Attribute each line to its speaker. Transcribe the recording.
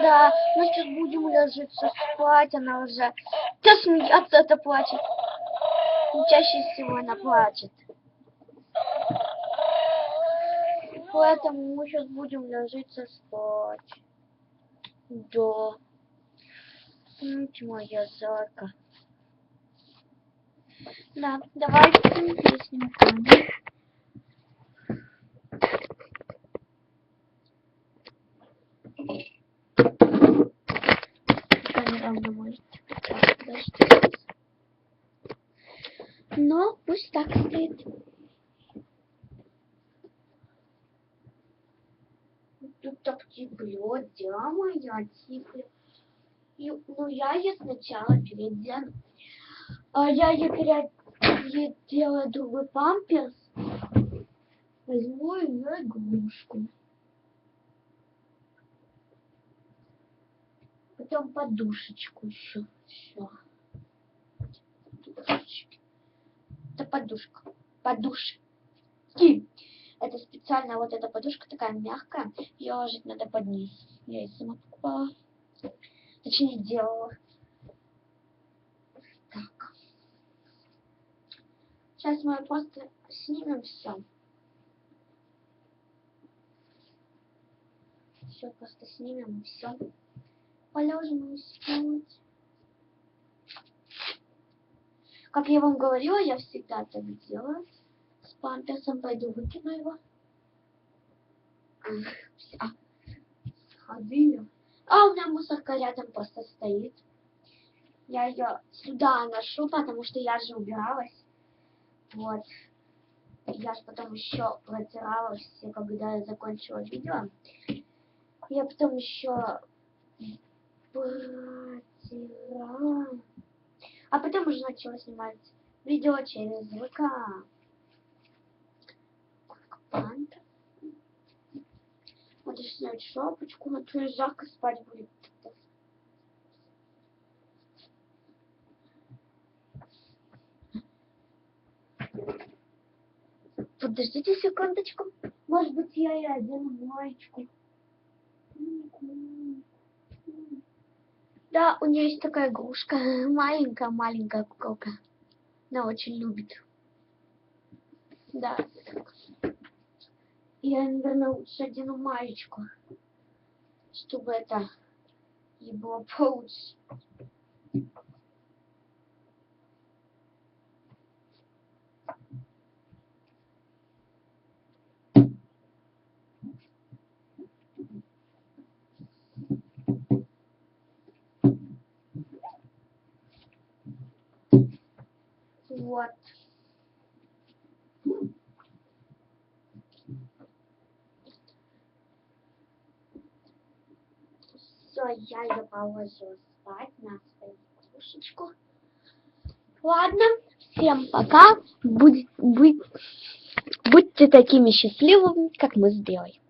Speaker 1: Да, мы сейчас будем ложиться спать, она уже да смеяться это плачет. Чаще всего она плачет. Поэтому мы сейчас будем ложиться спать. Да. Смотрите, моя зайка. Да, давайте песню Таня. Камера не может. Так, подождите. Но пусть так стоит. Тут так тепло, да, моя тепло. Ну, я ей сначала переодену. А я ей переделаю другой памперс. Возьму ее игрушку. Потом подушечку еще. Все. Подушечки. Это подушка. Подушки. Это специально вот эта подушка такая мягкая. Ее ложить надо под низ. Я ее сама покупала. Точнее делала. Так. Сейчас мы просто снимем все. Все просто снимем и все. Положим и спать. Как я вам говорила, я всегда так делаю. С памперсом пойду выкину его. А, сходили. А у меня мусорка рядом просто стоит. Я ее сюда ношу, потому что я же убиралась. Вот. Я же потом еще протирала все, когда я закончила видео. Я потом еще. А потом уже начала снимать видео через ВК. Панда. Надо снять шапочку, а то жарко спать будет. Подождите секундочку. Может быть, я и одену маечку. Да, у нее есть такая игрушка. Маленькая-маленькая куколка. Она очень любит. Да. Я, наверное, лучше одену маечку. Чтобы это ей было получше. Вот. Все, я ее положила спать на свою подушечку. Ладно, всем пока. Будь, будь, будьте такими счастливыми, как мы с Белой.